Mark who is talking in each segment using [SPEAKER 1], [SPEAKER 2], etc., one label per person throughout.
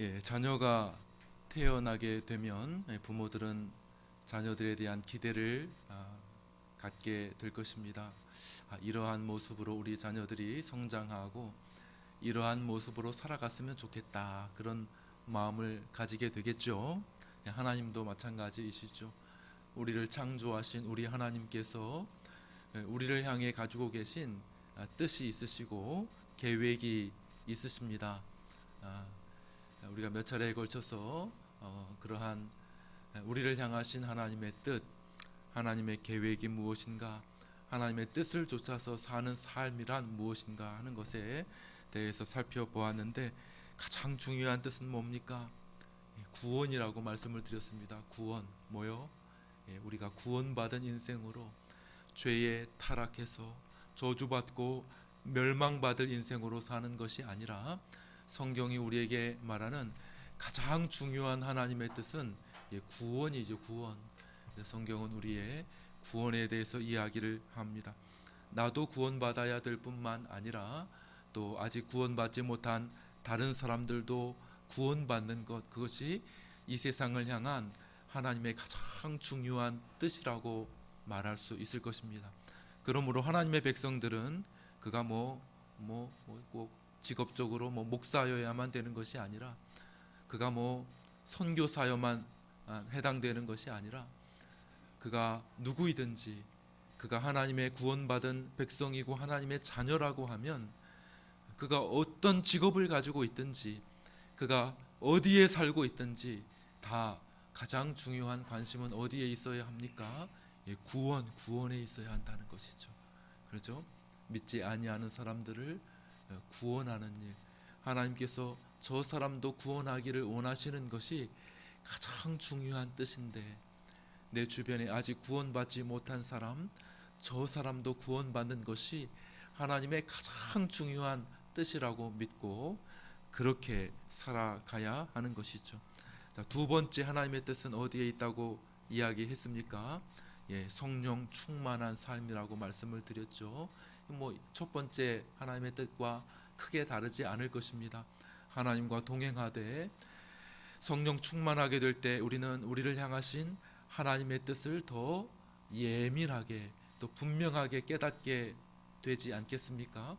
[SPEAKER 1] 예, 자녀가 태어나게 되면 예, 부모들은 자녀들에 대한 기대를 아, 갖게 될 것입니다. 아, 이러한 모습으로 우리 자녀들이 성장하고 이러한 모습으로 살아갔으면 좋겠다 그런 마음을 가지게 되겠죠. 예, 하나님도 마찬가지이시죠. 우리를 창조하신 우리 하나님께서 예, 우리를 향해 가지고 계신 아, 뜻이 있으시고 계획이 있으십니다. 아, 우리가 몇 차례에 걸쳐서 어, 그러한 우리를 향하신 하나님의 뜻, 하나님의 계획이 무엇인가, 하나님의 뜻을 쫓아서 사는 삶이란 무엇인가 하는 것에 대해서 살펴보았는데 가장 중요한 뜻은 뭡니까? 예, 구원이라고 말씀을 드렸습니다. 구원 뭐요? 예, 우리가 구원받은 인생으로 죄에 타락해서 저주받고 멸망받을 인생으로 사는 것이 아니라 성경이 우리에게 말하는 가장 중요한 하나님의 뜻은 예, 구원이죠 구원. 성경은 우리의 구원에 대해서 이야기를 합니다. 나도 구원받아야 될 뿐만 아니라 또 아직 구원받지 못한 다른 사람들도 구원받는 것 그것이 이 세상을 향한 하나님의 가장 중요한 뜻이라고 말할 수 있을 것입니다. 그러므로 하나님의 백성들은 그가 뭐뭐꼭 직업적으로 뭐 목사여야만 되는 것이 아니라 그가 뭐 선교사여만 아, 해당되는 것이 아니라 그가 누구이든지 그가 하나님의 구원받은 백성이고 하나님의 자녀라고 하면 그가 어떤 직업을 가지고 있든지 그가 어디에 살고 있든지 다 가장 중요한 관심은 어디에 있어야 합니까? 예, 구원, 구원에 있어야 한다는 것이죠. 그렇죠? 믿지 아니하는 사람들을 어, 구원하는 일. 하나님께서 저 사람도 구원하기를 원하시는 것이 가장 중요한 뜻인데 내 주변에 아직 구원받지 못한 사람, 저 사람도 구원받는 것이 하나님의 가장 중요한 뜻이라고 믿고 그렇게 살아가야 하는 것이죠. 자, 두 번째 하나님의 뜻은 어디에 있다고 이야기했습니까? 예, 성령 충만한 삶이라고 말씀을 드렸죠. 뭐 첫 번째 하나님의 뜻과 크게 다르지 않을 것입니다. 하나님과 동행하되 성령 충만하게 될 때 우리는 우리를 향하신 하나님의 뜻을 더 예민하게 또 분명하게 깨닫게 되지 않겠습니까?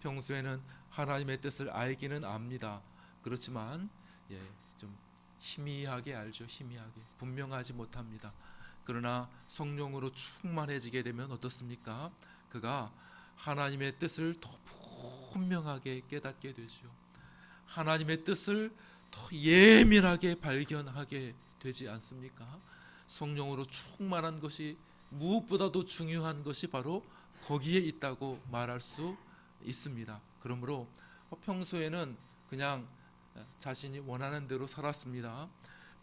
[SPEAKER 1] 평소에는 하나님의 뜻을 알기는 압니다. 그렇지만 예, 좀 희미하게 알죠. 희미하게 분명하지 못합니다. 그러나 성령으로 충만해지게 되면 어떻습니까? 그가 하나님의 뜻을 더 분명하게 깨닫게 되죠. 하나님의 뜻을 더 예민하게 발견하게 되지 않습니까? 성령으로 충만한 것이 무엇보다도 중요한 것이 바로 거기에 있다고 말할 수 있습니다. 그러므로 평소에는 그냥 자신이 원하는 대로 살았습니다.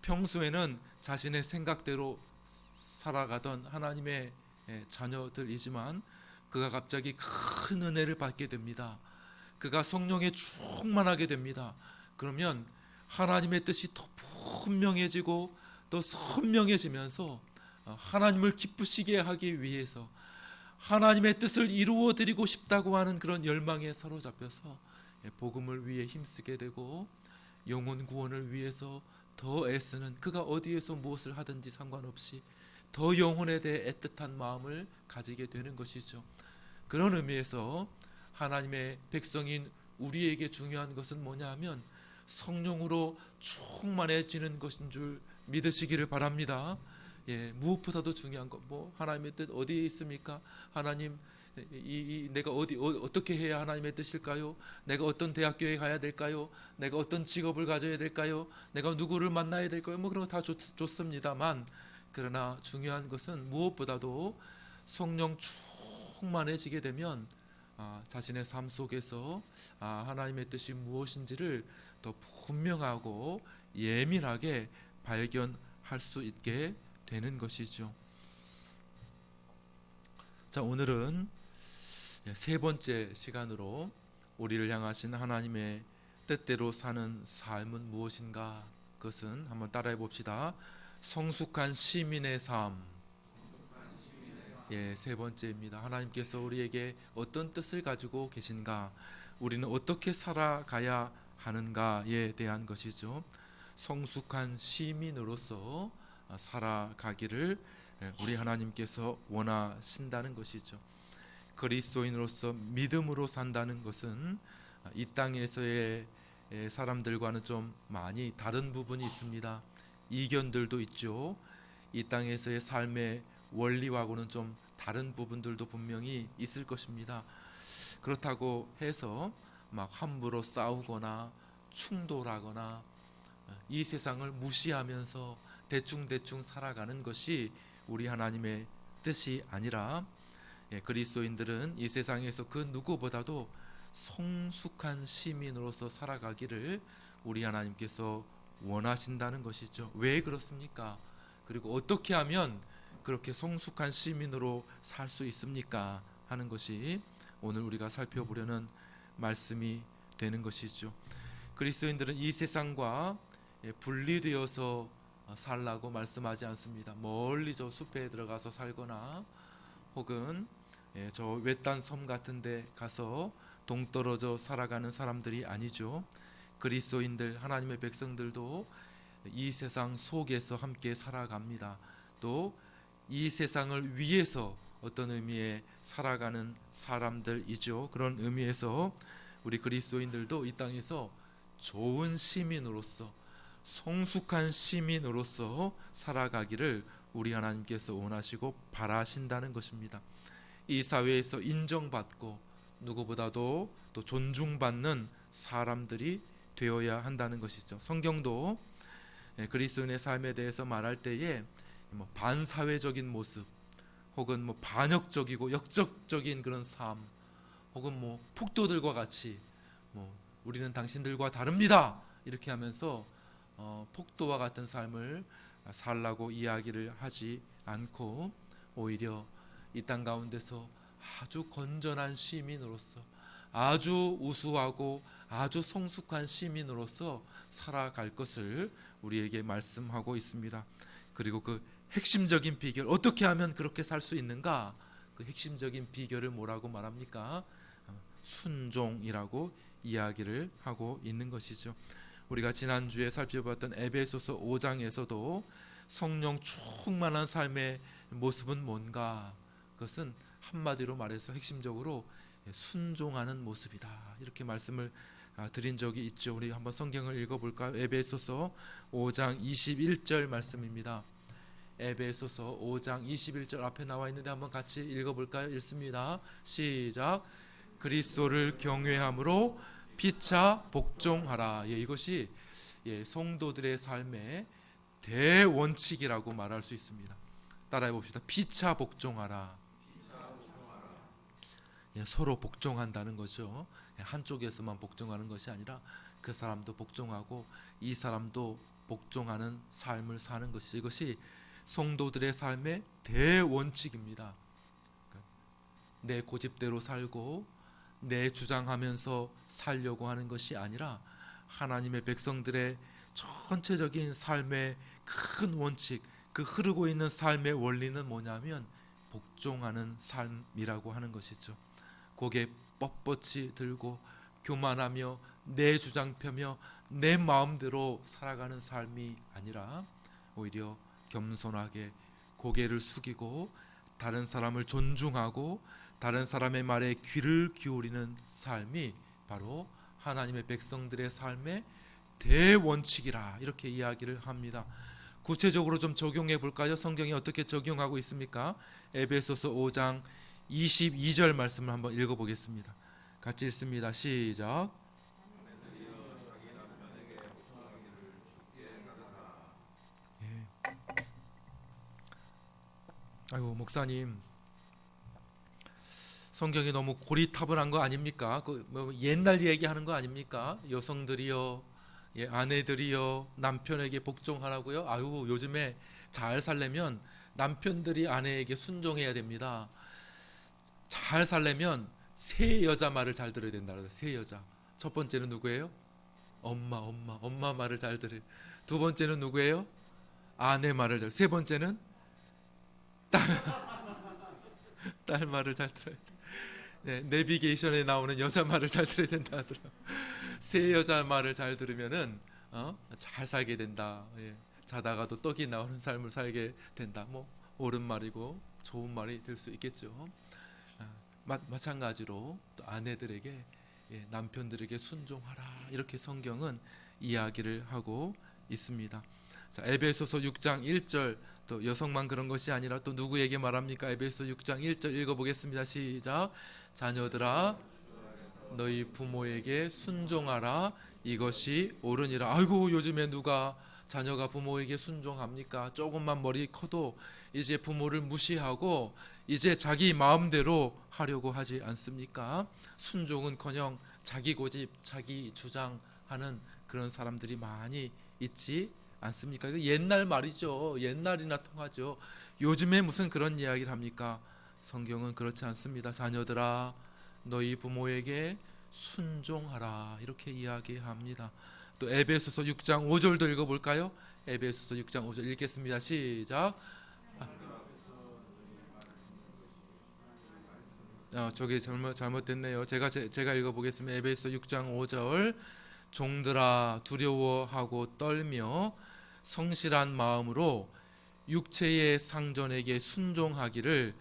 [SPEAKER 1] 평소에는 자신의 생각대로 살아가던 하나님의 자녀들이지만 그가 갑자기 큰 은혜를 받게 됩니다. 그가 성령에 충만하게 됩니다. 그러면 하나님의 뜻이 더 분명해지고 더 선명해지면서 하나님을 기쁘시게 하기 위해서 하나님의 뜻을 이루어 드리고 싶다고 하는 그런 열망에 사로잡혀서 복음을 위해 힘쓰게 되고 영혼 구원을 위해서 더 애쓰는 그가 어디에서 무엇을 하든지 상관없이 더 영혼에 대해 애틋한 마음을 가지게 되는 것이죠. 그런 의미에서 하나님의 백성인 우리에게 중요한 것은 뭐냐 하면 성령으로 충만해지는 것인 줄 믿으시기를 바랍니다. 예, 무엇보다도 중요한 것, 뭐 하나님의 뜻 어디에 있습니까? 하나님 이, 이 내가 어디 어, 떻게 해야 하나님의 뜻일까요? 내가 어떤 대학교에 가야 될까요? 내가 어떤 직업을 가져야 될까요? 내가 누구를 만나야 될까요? 뭐 그런 거 다 좋습니다만 그러나 중요한 것은 무엇보다도 성령 충만해지게 되면 아, 자신의 삶 속에서 아, 하나님의 뜻이 무엇인지를 더 분명하고 예민하게 발견할 수 있게 되는 것이죠. 자, 오늘은 세 번째 시간으로 우리를 향하신 하나님의 뜻대로 사는 삶은 무엇인가? 그것은 한번 따라해 봅시다. 성숙한 시민의 삶. 예, 세 번째입니다. 하나님께서 우리에게 어떤 뜻을 가지고 계신가? 우리는 어떻게 살아가야 하는가에 대한 것이죠. 성숙한 시민으로서 살아가기를 우리 하나님께서 원하신다는 것이죠. 그리스도인으로서 믿음으로 산다는 것은 이 땅에서의 사람들과는 좀 많이 다른 부분이 있습니다. 이견들도 있죠. 이 땅에서의 삶의 원리와고는 좀 다른 부분들도 분명히 있을 것입니다. 그렇다고 해서 막 함부로 싸우거나 충돌하거나 이 세상을 무시하면서 대충대충 살아가는 것이 우리 하나님의 뜻이 아니라 예, 그리스도인들은 이 세상에서 그 누구보다도 성숙한 시민으로서 살아가기를 우리 하나님께서 원하신다는 것이죠. 왜 그렇습니까? 그리고 어떻게 하면 그렇게 성숙한 시민으로 살 수 있습니까? 하는 것이 오늘 우리가 살펴보려는 말씀이 되는 것이죠. 그리스도인들은 이 세상과 예, 분리되어서 살라고 말씀하지 않습니다. 멀리 저 숲에 들어가서 살거나 혹은 예, 저 외딴 섬 같은 데 가서 동떨어져 살아가는 사람들이 아니죠. 그리스도인들 하나님의 백성들도 이 세상 속에서 함께 살아갑니다. 또 이 세상을 위해서 어떤 의미의 살아가는 사람들이죠. 그런 의미에서 우리 그리스도인들도 이 땅에서 좋은 시민으로서 성숙한 시민으로서 살아가기를 우리 하나님께서 원하시고 바라신다는 것입니다. 이 사회에서 인정받고 누구보다도 또 존중받는 사람들이 되어야 한다는 것이죠. 성경도 예, 그리스도인의 삶에 대해서 말할 때에 뭐 반사회적인 모습 혹은 뭐 반역적이고 역적적인 그런 삶 혹은 뭐 폭도들과 같이 뭐 우리는 당신들과 다릅니다 이렇게 하면서 어, 폭도와 같은 삶을 살라고 이야기를 하지 않고 오히려 이 땅 가운데서 아주 건전한 시민으로서 아주 우수하고 아주 성숙한 시민으로서 살아갈 것을 우리에게 말씀하고 있습니다. 그리고 그 핵심적인 비결 어떻게 하면 그렇게 살 수 있는가? 그 핵심적인 비결을 뭐라고 말합니까? 순종이라고 이야기를 하고 있는 것이죠. 우리가 지난주에 살펴봤던 에베소서 5장에서도 성령 충만한 삶의 모습은 뭔가? 그것은 한마디로 말해서 핵심적으로 순종하는 모습이다. 이렇게 말씀을 아, 드린 적이 있죠. 우리 한번 성경을 읽어볼까요? 에베소서 5장 21절 말씀입니다. 에베소서 5장 21절 앞에 나와 있는데 한번 같이 읽어볼까요? 읽습니다. 시작. 그리스도를 경외함으로 피차 복종하라. 예, 이것이 예, 성도들의 삶의 대원칙이라고 말할 수 있습니다. 따라해 봅시다. 피차 복종하라. 예, 서로 복종한다는 거죠. 예, 한쪽에서만 복종하는 것이 아니라 그 사람도 복종하고 이 사람도 복종하는 삶을 사는 것이 이것이 성도들의 삶의 대원칙입니다. 내 고집대로 살고 내 주장하면서 살려고 하는 것이 아니라 하나님의 백성들의 전체적인 삶의 큰 원칙, 그 흐르고 있는 삶의 원리는 뭐냐면 복종하는 삶이라고 하는 것이죠. 고개 뻣뻣이 들고 교만하며 내 주장 펴며 내 마음대로 살아가는 삶이 아니라 오히려 겸손하게 고개를 숙이고 다른 사람을 존중하고 다른 사람의 말에 귀를 기울이는 삶이 바로 하나님의 백성들의 삶의 대원칙이라 이렇게 이야기를 합니다. 구체적으로 좀 적용해 볼까요? 성경이 어떻게 적용하고 있습니까? 에베소서 5장 22절 말씀을 한번 읽어 보겠습니다. 같이 읽습니다. 시작. 예. 아이고 목사님 성경이 너무 고리타분한 거 아닙니까? 그 뭐 옛날 얘기하는 거 아닙니까? 여성들이요, 예, 아내들이요, 남편에게 복종하라고요. 아유 요즘에 잘 살려면 남편들이 아내에게 순종해야 됩니다. 잘 살려면 세 여자 말을 잘 들어야 된다. 세 여자. 첫 번째는 누구예요? 엄마, 엄마, 엄마 말을 잘 들어요. 두 번째는 누구예요? 아내 말을 잘. 세 번째는 딸, 딸 말을 잘 들어야 돼. 네, 내비게이션에 나오는 여자 말을 잘 들어야 된다 하더라. 새 여자 말을 잘 들으면은 어? 잘 살게 된다. 예. 자다가도 떡이 나오는 삶을 살게 된다. 뭐 옳은 말이고 좋은 말이 될 수 있겠죠. 아, 마, 마찬가지로 또 아내들에게 예, 남편들에게 순종하라 이렇게 성경은 이야기를 하고 있습니다. 자, 에베소서 6장 1절 또 여성만 그런 것이 아니라 또 누구에게 말합니까? 에베소 6장 1절 읽어보겠습니다. 시작. 자녀들아 너희 부모에게 순종하라 이것이 옳으니라. 아이고 요즘에 누가 자녀가 부모에게 순종합니까? 조금만 머리 커도 이제 부모를 무시하고 이제 자기 마음대로 하려고 하지 않습니까? 순종은커녕 자기 고집, 자기 주장하는 그런 사람들이 많이 있지 않습니까? 이거 옛날 말이죠. 옛날이나 통하죠. 요즘에 무슨 그런 이야기를 합니까? 성경은 그렇지 않습니다. 자녀들아, 너희 부모에게 순종하라 이렇게 이야기합니다. 또 에베소서 6장 5절도 읽어볼까요? 에베소서 6장 5절 읽겠습니다. 시작. 아, 저기 잘못 잘못됐네요. 제가 제, 제가 읽어보겠습니다. 에베소 6장 5절 종들아 두려워하고 떨며 성실한 마음으로 육체의 상전에게 순종하기를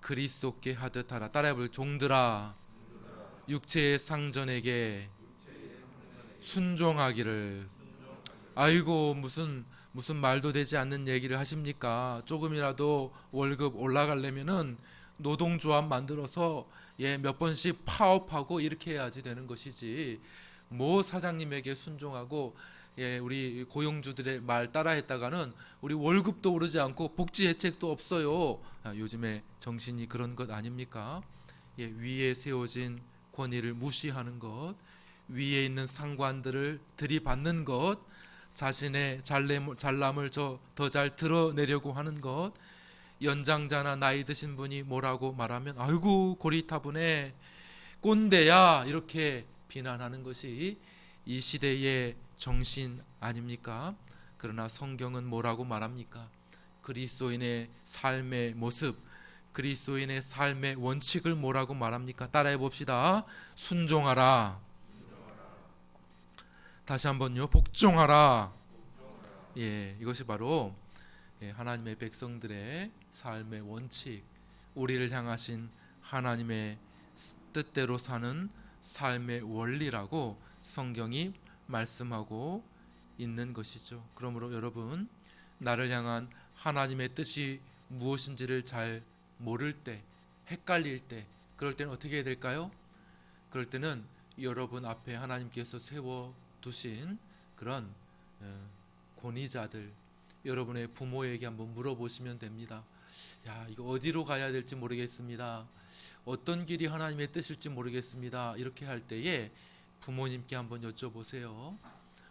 [SPEAKER 1] 그리스도께 하듯 하라. 따라해 볼 종들아 육체의 상전에게 순종하기를 아이고 무슨 무슨 말도 되지 않는 얘기를 하십니까? 조금이라도 월급 올라가려면은 노동조합 만들어서 예 몇 번씩 파업하고 이렇게 해야지 되는 것이지 뭐 사장님에게 순종하고 예 우리 고용주들의 말 따라했다가는 우리 월급도 오르지 않고 복지 혜택도 없어요. 아, 요즘에 정신이 그런 것 아닙니까? 예 위에 세워진 권위를 무시하는 것, 위에 있는 상관들을 들이받는 것, 자신의 잘남, 잘남을 더잘 드러내려고 하는 것, 연장자나 나이 드신 분이 뭐라고 말하면 아이고 고리타분해 꼰대야 이렇게 비난하는 것이 이 시대의 정신 아닙니까? 그러나 성경은 뭐라고 말합니까? 그리스도인의 삶의 모습, 그리스도인의 삶의 원칙을 뭐라고 말합니까? 따라해 봅시다. 순종하라. 다시 한번요. 복종하라. 예, 이것이 바로 예, 하나님의 백성들의 삶의 원칙, 우리를 향하신 하나님의 뜻대로 사는 삶의 원리라고 성경이 말씀하고 있는 것이죠. 그러므로 여러분 나를 향한 하나님의 뜻이 무엇인지를 잘 모를 때, 헷갈릴 때, 그럴 때는 어떻게 해야 될까요? 그럴 때는 여러분 앞에 하나님께서 세워 두신 그런 어, 권위자들, 여러분의 부모에게 한번 물어보시면 됩니다. 야, 이거 어디로 가야 될지 모르겠습니다. 어떤 길이 하나님의 뜻일지 모르겠습니다. 이렇게 할 때에 부모님께 한번 여쭤보세요.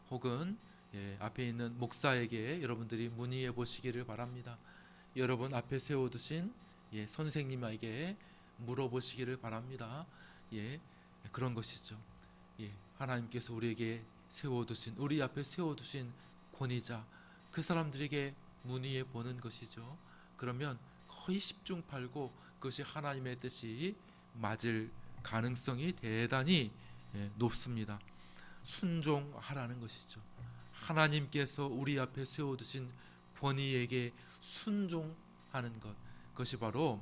[SPEAKER 1] 혹은 예, 앞에 있는 목사에게 여러분들이 문의해 보시기를 바랍니다. 여러분 앞에 세워두신 예, 선생님에게 물어보시기를 바랍니다. 예, 그런 것이죠. 예, 하나님께서 우리에게 세워두신 우리 앞에 세워두신 권위자 그 사람들에게 문의해 보는 것이죠. 그러면 거의 십중팔구 그것이 하나님의 뜻이 맞을 가능성이 대단히 예, 높습니다. 순종하라는 것이죠. 하나님께서 우리 앞에 세워두신 권위에게 순종하는 것 그것이 바로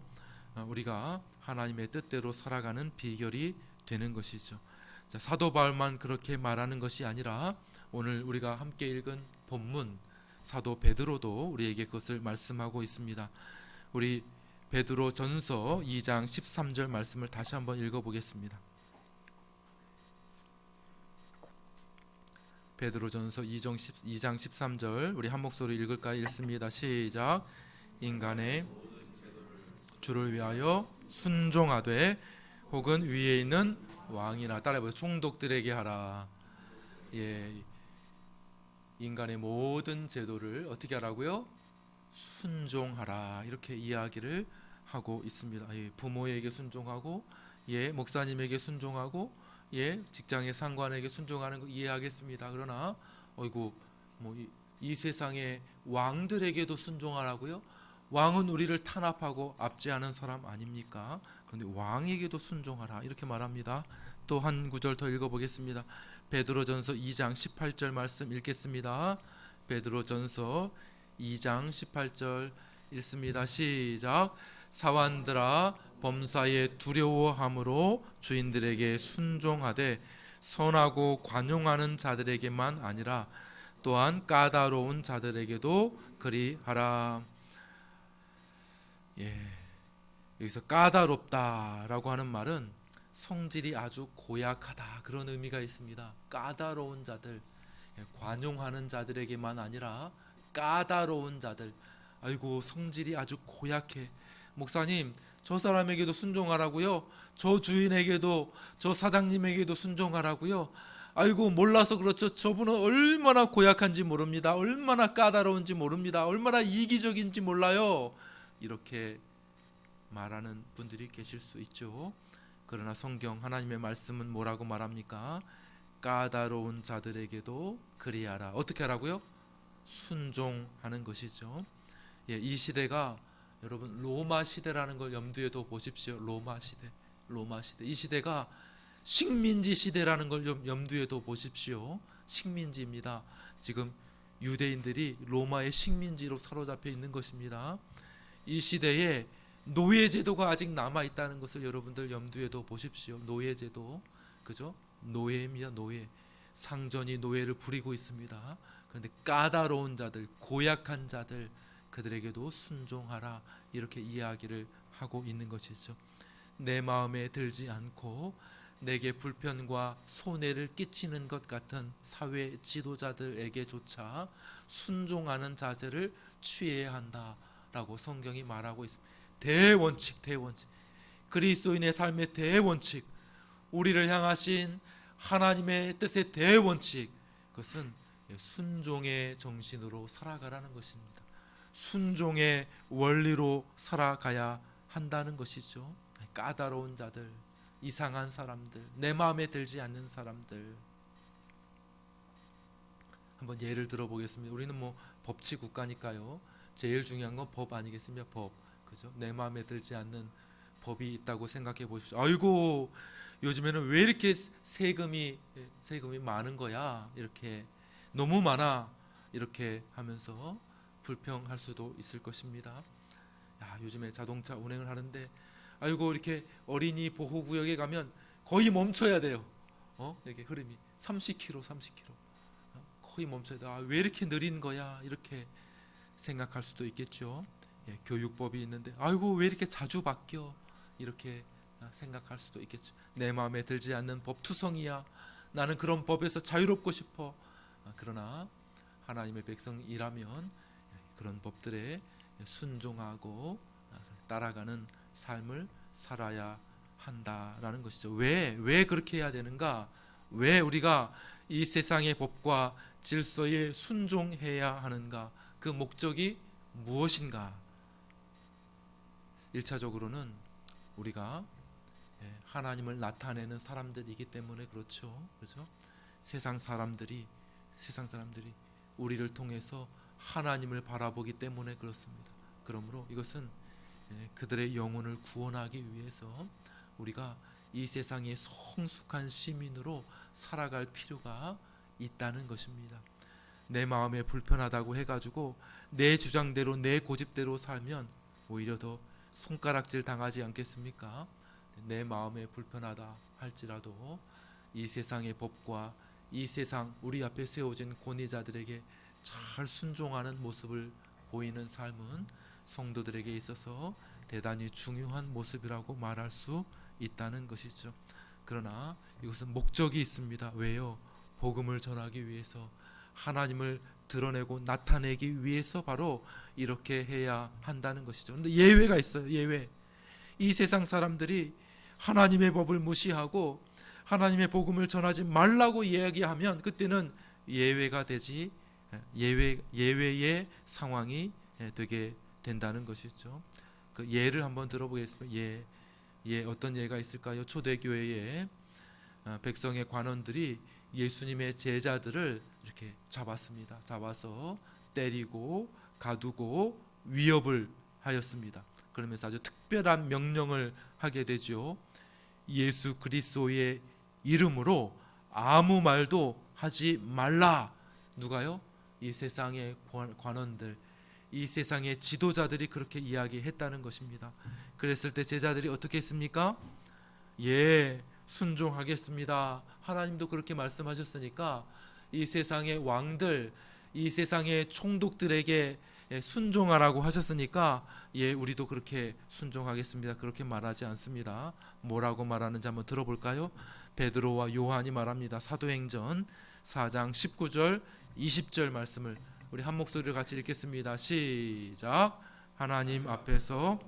[SPEAKER 1] 어, 우리가 하나님의 뜻대로 살아가는 비결이 되는 것이죠. 자, 사도 바울만 그렇게 말하는 것이 아니라 오늘 우리가 함께 읽은 본문 사도 베드로도 우리에게 그것을 말씀하고 있습니다. 우리 베드로 전서 2장 13절 말씀을 다시 한번 읽어 보겠습니다. 베드로 전서 2장 13절 우리 한 목소리 읽을까 읽습니다. 시작. 인간의 주를 위하여 순종하되 혹은 위에 있는 왕이나 따라해보세요. 총독들에게 하라. 예, 인간의 모든 제도를 어떻게 하라고요? 순종하라 이렇게 이야기를 하고 있습니다. 예, 부모에게 순종하고 예, 목사님에게 순종하고 예, 직장의 상관에게 순종하는 거 이해하겠습니다. 그러나 어이구 뭐이 이 세상의 왕들에게도 순종하라고요? 왕은 우리를 탄압하고 압제하는 사람 아닙니까? 그런데 왕에게도 순종하라 이렇게 말합니다. 또 한 구절 더 읽어보겠습니다. 베드로전서 2장 18절 말씀 읽겠습니다. 베드로전서 2장 18절 읽습니다. 시작. 사완들아 범사에 두려워함으로 주인들에게 순종하되 선하고 관용하는 자들에게만 아니라 또한 까다로운 자들에게도 그리하라. 예. 여기서 까다롭다라고 하는 말은 성질이 아주 고약하다 그런 의미가 있습니다. 까다로운 자들, 예, 관용하는 자들에게만 아니라 까다로운 자들. 아이고 성질이 아주 고약해. 목사님, 저 사람에게도 순종하라고요. 저 주인에게도 저 사장님에게도 순종하라고요. 아이고 몰라서 그렇죠. 저분은 얼마나 고약한지 모릅니다. 얼마나 까다로운지 모릅니다. 얼마나 이기적인지 몰라요. 이렇게 말하는 분들이 계실 수 있죠. 그러나 성경 하나님의 말씀은 뭐라고 말합니까? 까다로운 자들에게도 그리하라. 어떻게 하라고요? 순종하는 것이죠. 예, 이 시대가 여러분 로마 시대라는 걸 염두에 둬 보십시오. 로마 시대. 로마 시대. 이 시대가 식민지 시대라는 걸좀 염두에 둬 보십시오. 식민지입니다. 지금 유대인들이 로마의 식민지로 사로잡혀 있는 것입니다. 이 시대에 노예 제도가 아직 남아 있다는 것을 여러분들 염두에 둬 보십시오. 노예 제도. 그죠? 노예입니다. 노예. 상전이 노예를 부리고 있습니다. 그런데 까다로운 자들, 고약한 자들 그들에게도 순종하라 이렇게 이야기를 하고 있는 것이죠. 내 마음에 들지 않고 내게 불편과 손해를 끼치는 것 같은 사회 지도자들에게조차 순종하는 자세를 취해야 한다라고 성경이 말하고 있습니다. 대원칙, 대원칙. 그리스도인의 삶의 대원칙. 우리를 향하신 하나님의 뜻의 대원칙. 그것은 순종의 정신으로 살아가라는 것입니다. 순종의 원리로 살아가야 한다는 것이죠. 까다로운 자들, 이상한 사람들, 내 마음에 들지 않는 사람들. 한번 예를 들어 보겠습니다. 우리는 뭐 법치 국가니까요. 제일 중요한 건 법 아니겠습니까? 법. 그죠? 내 마음에 들지 않는 법이 있다고 생각해 보십시오. 아이고 요즘에는 왜 이렇게 세금이 세금이 많은 거야? 이렇게 너무 많아. 이렇게 하면서 불평할 수도 있을 것입니다. 야, 요즘에 자동차 운행을 하는데 아이고 이렇게 어린이 보호 구역에 가면 거의 멈춰야 돼요. 어? 이게 흐름이 30km, 30km. 어? 거의 멈춰야 돼. 아, 왜 이렇게 느린 거야? 이렇게 생각할 수도 있겠죠. 예, 교육법이 있는데 아이고 왜 이렇게 자주 바뀌어? 이렇게 생각할 수도 있겠죠. 내 마음에 들지 않는 법 투성이야. 나는 그런 법에서 자유롭고 싶어. 아, 그러나 하나님의 백성이라면 그런 법들에 순종하고 따라가는 삶을 살아야 한다라는 것이죠. 왜, 왜 그렇게 해야 되는가? 왜 우리가 이 세상의 법과 질서에 순종해야 하는가? 그 목적이 무엇인가? 1차적으로는 우리가 예, 하나님을 나타내는 사람들이기 때문에 그렇죠. 그렇죠? 세상 사람들이 세상 사람들이 우리를 통해서 하나님을 바라보기 때문에 그렇습니다. 그러므로 이것은 예, 그들의 영혼을 구원하기 위해서 우리가 이 세상의 성숙한 시민으로 살아갈 필요가 있다는 것입니다. 내 마음에 불편하다고 해가지고 내 주장대로 내 고집대로 살면 오히려 더 손가락질 당하지 않겠습니까? 내 마음에 불편하다 할지라도 이 세상의 법과 이 세상 우리 앞에 세워진 권위자들에게 잘 순종하는 모습을 보이는 삶은 성도들에게 있어서 대단히 중요한 모습이라고 말할 수 있다는 것이죠. 그러나 이것은 목적이 있습니다. 왜요? 복음을 전하기 위해서 하나님을 드러내고 나타내기 위해서 바로 이렇게 해야 한다는 것이죠. 근데 예외가 있어요. 예외. 이 세상 사람들이 하나님의 법을 무시하고 하나님의 복음을 전하지 말라고 이야기하면 그때는 예외가 되지 예외 예외의 상황이 되게 된다는 것이죠. 그 예를 한번 들어보겠습니다. 예, 예 어떤 예가 있을까요? 초대교회에 어, 백성의 관원들이 예수님의 제자들을 이렇게 잡았습니다. 잡아서 때리고 가두고 위협을 하였습니다. 그러면서 아주 특별한 명령을 하게 되죠. 예수 그리스도의 이름으로 아무 말도 하지 말라. 누가요? 이 세상의 관- 관원들, 이 세상의 지도자들이 그렇게 이야기했다는 것입니다. 그랬을 때 제자들이 어떻게 했습니까? 예, 순종하겠습니다. 하나님도 그렇게 말씀하셨으니까 이 세상의 왕들, 이 세상의 총독들에게 예, 순종하라고 하셨으니까 예, 우리도 그렇게 순종하겠습니다. 그렇게 말하지 않습니다. 뭐라고 말하는지 한번 들어볼까요? 베드로와 요한이 말합니다. 사도행전 4장 19절, 20절 말씀을 우리 한 목소리로 같이 읽겠습니다. 시작. 하나님 앞에서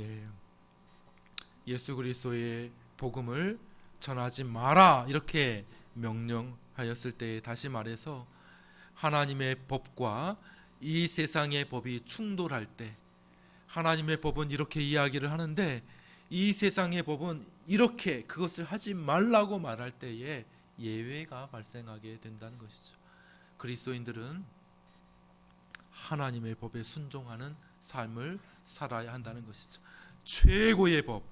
[SPEAKER 1] 예. 예수 그리스도의 복음을 전하지 마라 이렇게 명령하였을 때 다시 말해서 하나님의 법과 이 세상의 법이 충돌할 때 하나님의 법은 이렇게 이야기를 하는데 이 세상의 법은 이렇게 그것을 하지 말라고 말할 때에 예외가 발생하게 된다는 것이죠. 그리스도인들은 하나님의 법에 순종하는 삶을 살아야 한다는 것이죠. 최고의 법,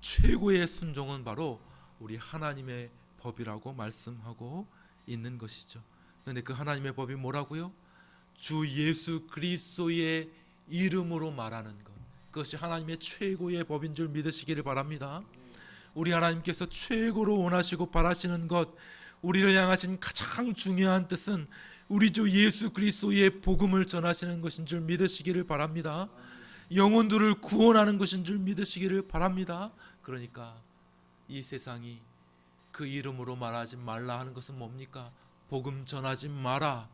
[SPEAKER 1] 최고의 순종은 바로 우리 하나님의 법이라고 말씀하고 있는 것이죠. 그런데 그 하나님의 법이 뭐라고요? 주 예수 그리스도의 이름으로 말하는 것. 그것이 하나님의 최고의 법인 줄 믿으시기를 바랍니다. 우리 하나님께서 최고로 원하시고 바라시는 것, 우리를 향하신 가장 중요한 뜻은 우리 주 예수 그리스도의 복음을 전하시는 것인 줄 믿으시기를 바랍니다. 영혼들을 구원하는 것인 줄 믿으시기를 바랍니다. 그러니까 이 세상이 그 이름으로 말하지 말라 하는 것은 뭡니까? 복음 전하지 마라.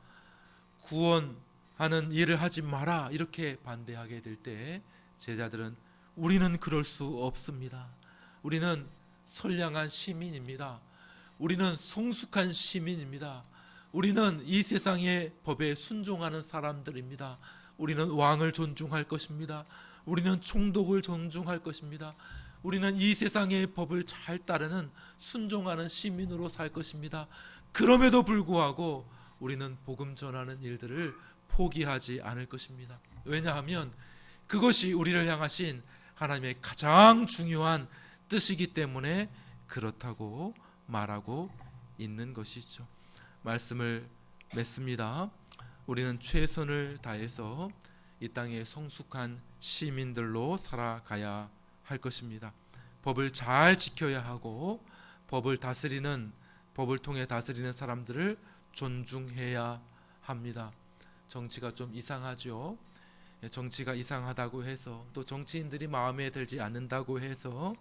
[SPEAKER 1] 구원하는 일을 하지 마라. 이렇게 반대하게 될 때 제자들은 우리는 그럴 수 없습니다. 우리는 선량한 시민입니다. 우리는 성숙한 시민입니다. 우리는 이 세상의 법에 순종하는 사람들입니다. 우리는 왕을 존중할 것입니다. 우리는 총독을 존중할 것입니다. 우리는 이 세상의 법을 잘 따르는 순종하는 시민으로 살 것입니다. 그럼에도 불구하고 우리는 복음 전하는 일들을 포기하지 않을 것입니다. 왜냐하면 그것이 우리를 향하신 하나님의 가장 중요한 뜻이기 때문에 그렇다고 말하고 있는 것이죠. 말씀을 맺습니다. 우리는 최선을 다해서 이 땅의 성숙한 시민들로 살아가야 할 것입니다. 법을 잘 지켜야 하고 법을 다스리는 법을 통해 다스리는 사람들을 존중해야 합니다. 정치가 좀 이상하죠. 예, 정치가 이상하다고 해서 또 정치인들이 마음에 들지 않는다고 해서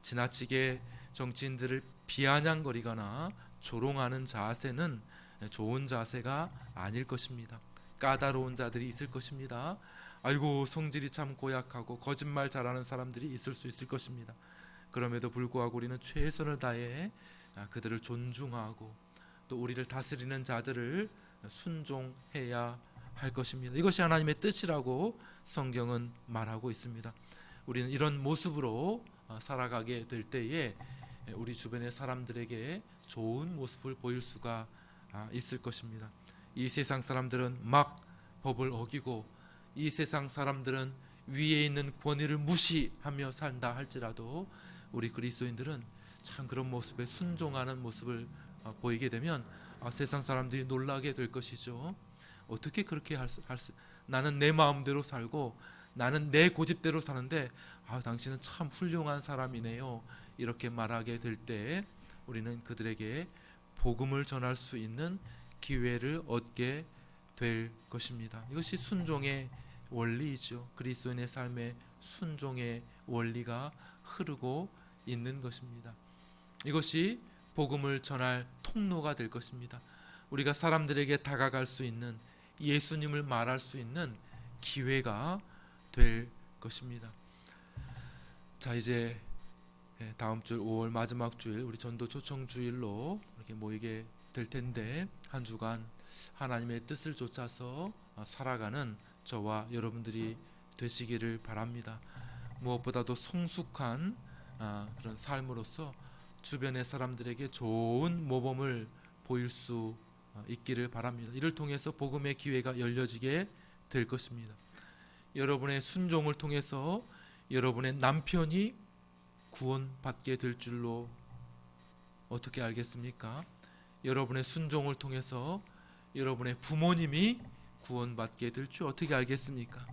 [SPEAKER 1] 지나치게 정치인들을 비아냥거리거나 조롱하는 자세는 좋은 자세가 아닐 것입니다. 까다로운 자들이 있을 것입니다. 아이고 성질이 참 고약하고 거짓말 잘하는 사람들이 있을 수 있을 것입니다. 그럼에도 불구하고 우리는 최선을 다해 아, 그들을 존중하고 또 우리를 다스리는 자들을 순종해야 할 것입니다. 이것이 하나님의 뜻이라고 성경은 말하고 있습니다. 우리는 이런 모습으로 어, 살아가게 될 때에 우리 주변의 사람들에게 좋은 모습을 보일 수가 아, 있을 것입니다. 이 세상 사람들은 막 법을 어기고 이 세상 사람들은 위에 있는 권위를 무시하며 산다 할지라도 우리 그리스도인들은 참 그런 모습에 순종하는 모습을 어, 보이게 되면 아, 세상 사람들이 놀라게 될 것이죠. 어떻게 그렇게 할 수, 할 수, 나는 내 마음대로 살고 나는 내 고집대로 사는데 아, 당신은 참 훌륭한 사람이네요. 이렇게 말하게 될 때 우리는 그들에게 복음을 전할 수 있는 기회를 얻게 될 것입니다. 이것이 순종의 원리이죠. 그리스도인의 삶에 순종의 원리가 흐르고 있는 것입니다. 이것이 복음을 전할 통로가 될 것입니다. 우리가 사람들에게 다가갈 수 있는 예수님을 말할 수 있는 기회가 될 것입니다. 자 이제 예, 다음 주 5월 마지막 주일 우리 전도 초청 주일로 이렇게 모이게 될 텐데 한 주간 하나님의 뜻을 쫓아서 어, 살아가는 저와 여러분들이 되시기를 바랍니다. 무엇보다도 성숙한 아, 그런 삶으로서 주변의 사람들에게 좋은 모범을 보일 수 어, 있기를 바랍니다. 이를 통해서 복음의 기회가 열려지게 될 것입니다. 여러분의 순종을 통해서 여러분의 남편이 구원받게 될 줄로 어떻게 알겠습니까? 여러분의 순종을 통해서 여러분의 부모님이 구원받게 될 줄 어떻게 알겠습니까?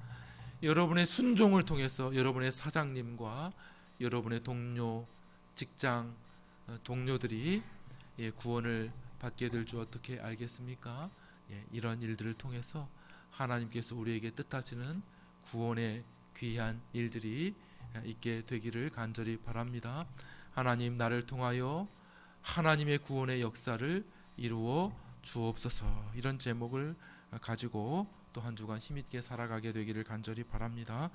[SPEAKER 1] 여러분의 순종을 통해서 여러분의 사장님과 여러분의 동료, 직장 어, 동료들이 예, 구원을 받게 될 줄 어떻게 알겠습니까? 예, 이런 일들을 통해서 하나님께서 우리에게 뜻하시는 구원의 귀한 일들이 있게 되기를 간절히 바랍니다. 하나님 나를 통하여 하나님의 구원의 역사를 이루어 주옵소서 이런 제목을 가지고 또 한 주간 힘있게 살아가게 되기를 간절히 바랍니다.